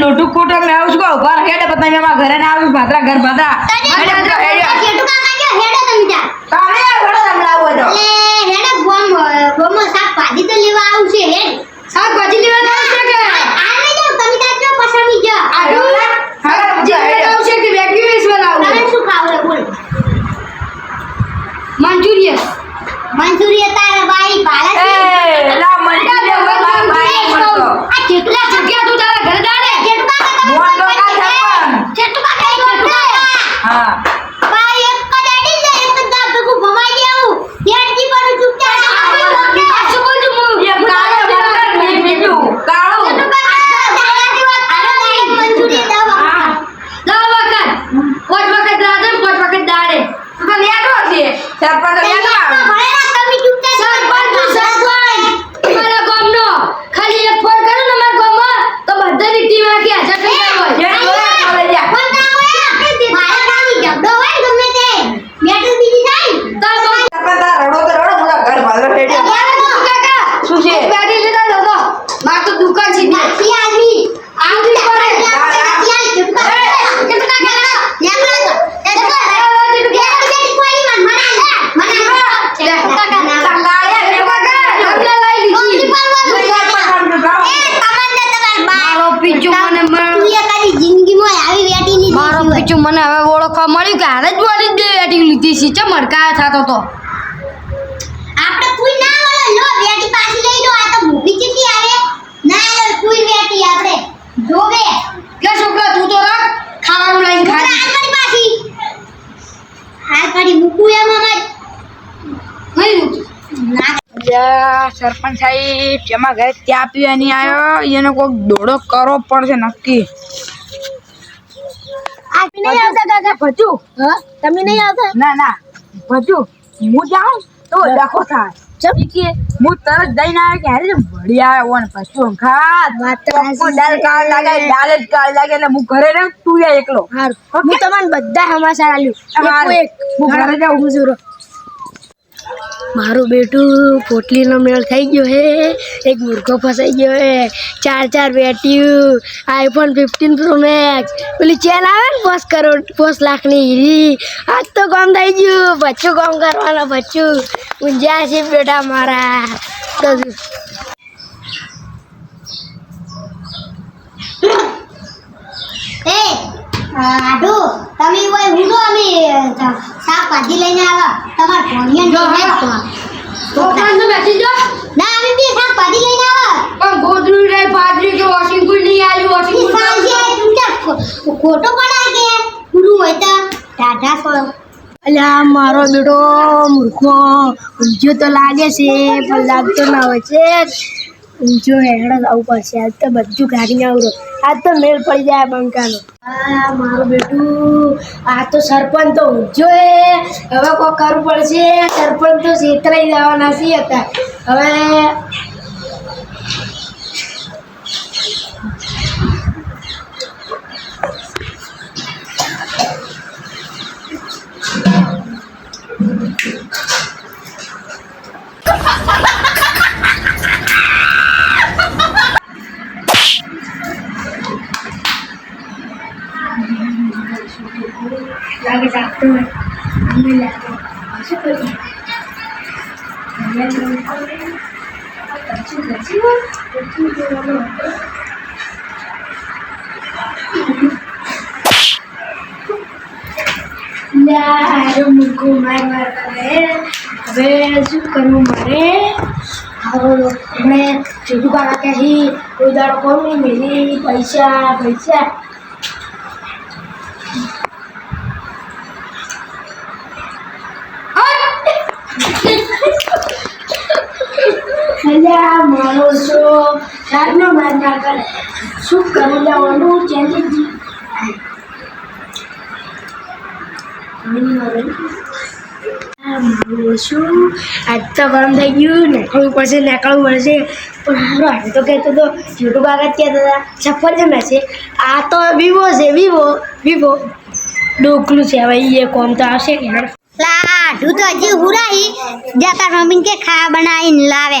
લોટું કૂટો મેં આવું છું ઊભા ઘર હેડે પતા મેં ઘરે ના આવ્યું ભાદરા ઘર ભાદરા હેડે હેડો તમે જા. તારે આ તમને આવું હતો લે હેડો ગોમ ગોમો શાક ભાજી તો લેવા આવશે હેડ. શાકભાજી લેવા ના છે કે? આ લઈ જાઓ તમે તાર જો. પસંદ જો હાલો પૂરો હેડ્યો આવશે કે વેક્યુમ વેચવા લાવું તમે શું ખાવ રે બોલ મંચુરિયન મંચુરિયન તારા બાઈ ભાડા એ લા મંડા દે મારા ભાઈ મળતો આ જેટલા જગ્યા તું તારા ઘરે દાડે જેઠું કાકા તમે મોટો કા સરપંચ સરપંચ. છે. જેઠું કાકા જેઠું કાકા હા ભાઈ એક જ આડી જાય એક જ દાબ ભેગું ભમાઈ દેવું હેડજી પર ચૂપચાપ આ શું બોલ છું હું એ કાળો બરબર નહીં બીજું કાળો જેઠું કાકા દાદાની વાત કરો નહીં મંચુરિયન દવા દસ વખત પાંચ વખત દાડે ને પાંચ વખત દાડે તું તો નેટો છે સરપંચ તો નેટો આવે ભણેલા તમે ચૂપચાપ સરપંચ તું સરપંચ મારા ગામનો ખાલી એક ફોન કરું ને મારા ગામમાં તો બધાની ટીમ આખી હાજર થઈ જાય હોય જે જોડે બોલે જા પણ ના હોય મારા કામી ઝઘડો હોય ને ગમે તે બેટલ બીજી જાય તાર ગામ સરપંચ તારા રડો તો રડો મોટા ઘર ભાદરો હેડ્યો મારા કાકા શું છે બેટી લેતા જતો માર તો દુકાન છે નાખી આવી આવતી પડે નાખી આવી જેઠું કાકા જેઠું કાકા નેકળો તો જેઠું કાકા જેઠું કાકા કોઈ મન મના મના જેઠું કાકા ના સંગાળ્યા ને બગા તમને લઈ લીધી મારો પીચું મને મળ- તું એ કદી જિંદગીમાં આવી વેટી ની મારો મને હવે ઓળખવા મળ્યું કે હારે જ બોલી જ બે બેટી લીધી છે? ચમ મડકાયો થતો તો. આપણે કોઈ ના બોલો. લો બેટી પાછી લઈ લો. આ તો મૂવી ચીટી આવે ના લો કોઈ બેટી આપણે. જોવે કે છોકરા તું તો રાખ. ખાવાનું લઈને આ હાલ કરી પાછી. હાલ કરી મૂકું એમ નહીં સરપંચ સાહેબ જેમાં ઘરે ત્યાં પીવા નહીં આવ્યો એને કોઈક દોડો કરવો પડશે નક્કી. આ નહીં આવતા કાકા? ભજુ. હ? તમે નહીં આવતા? ના ના. ભજુ હું જાઉં? તો ડખો થાય. ચમ? કે હું તરત જઈને આવ્યો કે હારે વળી આવ્યો ને પછી ખાત. ચપ્પુ દાલ કાળ લાગે દાલ જ કાળ લાગે એટલે હું ઘરે રહું તું એકલો. હારું. હું તમને બધા સમાચાર આલ્યું. એક હું ઘરે જાઉં. હું મારું બેટું પોટલીનો મેળ થઈ ગયો હે. એક મુર્ગો ફસાઈ ગયો હે. ચાર ચાર બેટ્યું. આઈફોન ફિફ્ટીન પ્રો મેક્સ પેલી ચેન આવે ને પોસ કરોડ પોસ લાખની હીરી. આજ તો કામ થઈ ગયું. બચ્ચું કામ કરવાનો બચ્ચું. ઊંઝા છે બેટા મારા. તો એ આડુ તમે ઓય ઊંધો અમે શાકભાજી લઈને આવો. તમાર ભણિયન જો હા. છોકરાને બેસી જો ના આવી બી શાકભાજી લઈને આવો. પણ ગોદરું રે પાદરી કે વોશિંગ કુલ નહીં આવ્યું વોશિંગ કુલ સાંજે તું ખોટો પડા કે? ગુરુ હોય તો ટાટા છોડો અલ્યા મારો બેટો મૂર્ખો. ઊંચો તો લાગે છે પણ લાગતો ના હોય છે. ઊંચો હેડો આવું પડશે. આજ તો બધું કાઢીને આવડો આજ તો મેળ પડી જાય બંકાનો. આ મારું બેટું, આ તો સરપંચ તો ઊંચો હે હવે કોઈ કરવું પડશે. સરપંચ તો છેતરાઈ જવાના છે હતા હવે લાગે જાગતો હોય અમે લાગે શું કરીએ હવે શું કરવું મારે હવે છોટું કાકા કે કોઈ દાડો કોણ નહીં મેલી પૈસા પૈસા અલ્યા મારો છો સારનો માર ના કરે શું કરું લેવાનું ચેલેન્જ શું આજ તો ગરમ થઈ ગયું નીકળવું પડશે નીકળવું પડશે પણ હાલ તો કહેતો તો છોટું કાકા કહેતા હતા સફરજન હશે આ તો વિવો છે વિવો વિવો ડોકલું છે હવે એ કોમ તો આવશે લાડુ તો હજી હુરાઈ જતા મમ્મી કે ખા બનાવીને લાવે.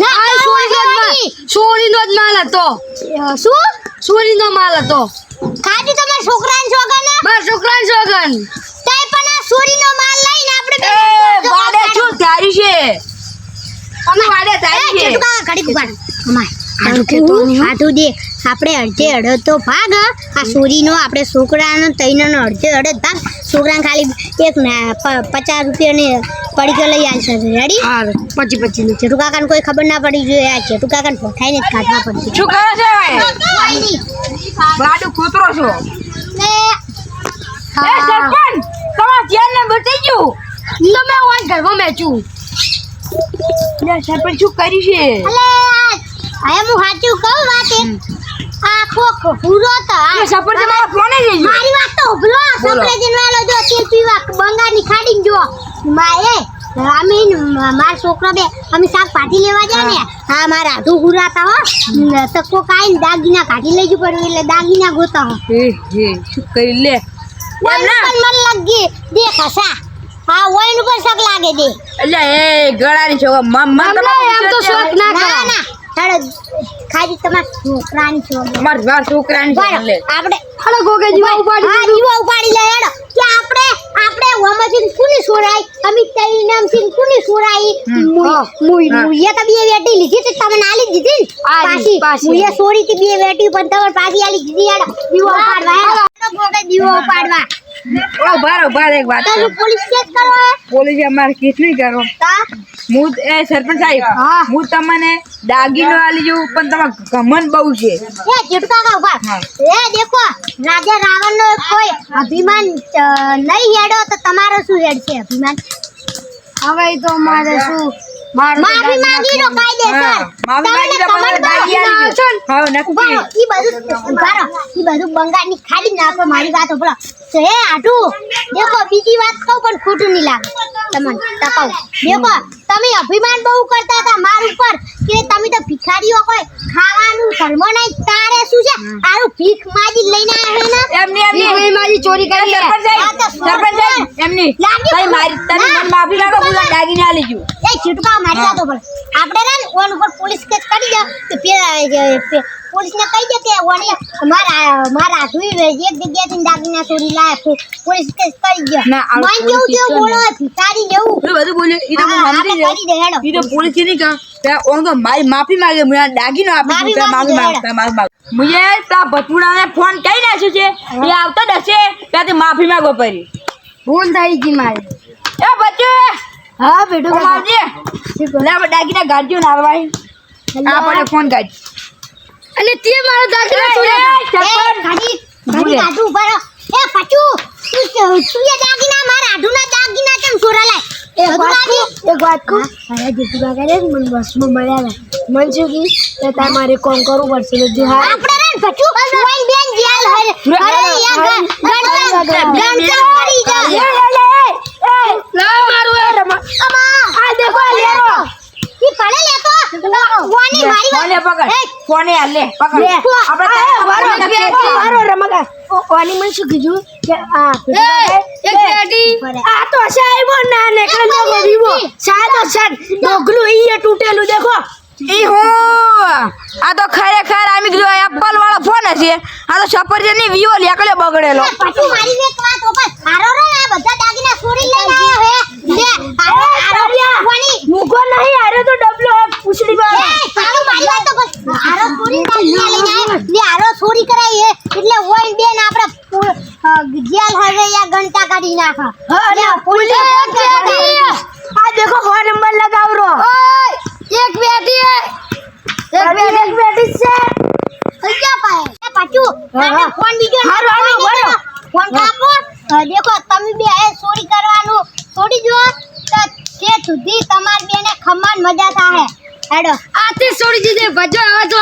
ના, આ સોરી નો? જ માલ માલ હતો શું? સોરી નો માલ હતો. ખાધું તમારા છોકરાને છોકરાને? બસ છોકરા છોકન તઈ પણ આ ચોરીનો માલ લઈને આપણે એ વાડે છે. અમે વાડે દે. આપણે અડધે અડધો તો ભાગ આ ચોરીનો આપણે છોકરાનો તૈનાનો અડધે અડધ ભાગ છોકરાને ખાલી એક ના પચાસ રૂપિયાની પડીકો લઈ આવશે રેડી હા પછી પછી નું કાકાને કોઈ ખબર ના પડી જોઈએ આ ચેટુ કાકાને પોઠાઈને જ કાઢવા પડશે. શું કરે છે ભાઈ વાડું કૂતરો છો? ને એ સરપંચ તમારા ચેન ને બતાઈ ગયું તમે વાન ઘરમાં મેચું સરપંચ શું કર્યું છે? અલે આ હું સાચું કહું વાત એક. આખો પૂરો તો આ એ સરપંચ તમારા ફોને જઈ મારી સપ્રેજન વાળો જો તેલ પીવા બંગાળની ખાડી જો માએ અમે મારા છોકરા બે અમે શાક પાટી લેવા જાય ને હા. મારા આધું ગુરાતા હો તો કોક આઈને દાગીના કાઢી લેજો પડે એટલે દાગીના ગોતા હો. હે હે શું કરી લે. પણ. મન લાગી દેખ હસા. હા ઓઈન ઉપર શક લાગે દે એટલે એ ગળાની છો મમ મમ રમલા એમ તો શોક ના ના ના ખાલી તમારા છોકરાની છો અમાર છોકરાની છે લે. આપણે અરે ગોગે જીવા ઉપાડી હા જીવા ઉપાડી લે હેડો. કે આપણે આપણે ઓમજીન કુની સોરાઈ અમિત તઈ નામથી કુની સુરાઈ મુય મુય તો બે વેટી લીધી તે તમને આલી દીધી પાછી પાછી. મુય. સોરી થી બે વેટી પણ તમને પાછી આલી દીધી હેડો. જીવા ઉપાડવા હેડો. તો ગોગે દીવો ઉપાડવા. ઓ બાર બાર એક વાત પોલીસ કેસ કરો પોલીસ અમારે કેસ નહીં કરો હું એ સરપંચ સાહેબ હા. હું તમને દાગીનો આલી જઉં પણ તમારે ગમન બહુ છે. એ ચીટકા કા ઊભા. એ દેખો રાજા રાવણ નો કોઈ અભિમાન નહીં હેડો તો તમારો શું હેડ છે અભિમાન? હવે તો મારે શું માફી માંગી લો કાયદેસર માફી માંગી લો? હા, નક્કી. ઈ બધું ઊભા ઈ બધું બંગાળની ખાડી નાખો મારી વાત સાંભળો. તો હે આટુ દેખો બીજી વાત કહું પણ ખોટું નહીં લાગે તમને તકાવ દેખો તમે અભિમાન બહુ કરતા હતા માર ઉપર કે તમે તો ભિખારીઓ કોઈ ખાવાનું ધર્મ નહીં તારે શું છે? આરું ભીખ માજી લઈને આવ્યા ને? એમની એમની. ભીખ માજી ચોરી કરી સરપંચ સરપંચ એમની. ભાઈ મારી તમે ના. મને માફી માંગો બોલા તમને દાગીને લેજો એ છૂટકા મારી તો પણ. આપણે ને ઓન ઉપર પોલીસ કેસ કરી દે. તો પેલા પોલીસ ને કહી દે કે ઓને મારા મારા આધુઈ એક જગ્યાથી દાગીના ચોરી લાયા પોલીસ કેસ કરી દે. ના, મને કેવું કેવું બોલો ભિખારી જેવું એ બધું બોલ્યું ઈ તો હું સમજી કરી દે હેડો. જાઉં ઈ તો પોલીસની કા ત્યાં ઓન તો મારી માફી માંગે મને દાગીનો આપી દે માફી માંગી માંગ માફી માંગ. મુજે તા ભટુડાને ફોન કરી નાખ્યો છે એ આવતો દસે ત્યાંથી માફી માંગો પડી ભૂલ થઈ ગઈ મારી. એ બચ્ચુ! હા બેટો મારજે લે આપણે દાગીના ગાડજો ને આપણે ફોન કાઢ અને તે મારો એ, છોડ્યા ઉપર એ તું એ દાગીના? મારા આધુના દાગીના લાય અરે જીતુ કાકા રે મને બસમાં મળ્યા હતા. શું કી તમારે કોમ કરવું પડશે બધું હા. આપણે રે પચુ ઓઈન બેન જેલ હરે અરે યા ગણતા ગણતા પડી જા. ના મારું એ રમા. આ દેખો લેરો. પડે લેતો કોની મારી ફોને પકડ. એ, ફોને હાલ લે પકડ. આપણે આ, વારો, ફોનને બે, મારો રમા ઓની મને શું કીધું? કે આ એક બેટી. આ તો સાહેબો ના નેકળે આ જો સાદો. સાહેબો ડોગલું ઈ તૂટેલું દેખો. ઈ હો આ તો ખરેખર આમી કીધું એપલ વાળો ફોન હશે. આ તો સફરજનની વિયો લેકડે બગડેલો. પચુ મારી ને એક વાત ઓપર મારો રે આ બધા દાગીના ચોરી લઈને આવ્યો હે લે હારો હારો ઓની મુગો નહીં અરે તો ડબલો પૂછડી એ સારું મારી વાત તો બસ હારો ચોરી દાગીના લઈને આવ્યો લે હારો ચોરી કરાઈ હે એટલે ઓઈન બેન આપણે પુ- અ, જેલ હવે યા ગણતા કાઢી નાખા. અરે પોલીસ આ દેખો ફોન નંબર લગાવરો એક બેટી એક બેટી એક બેટી છે. કયા પાએ પાછું હા, હા. ફોન બીજો હારું, ના હારું. ફોન કાપો. દેખો તમે બે એ ચોરી કરવાનું. છોડી દો તો તે સુધી તમાર બેને ખમણ મજા થાહે. હેડો. આથી છોડી દીધે ભજો હવે તો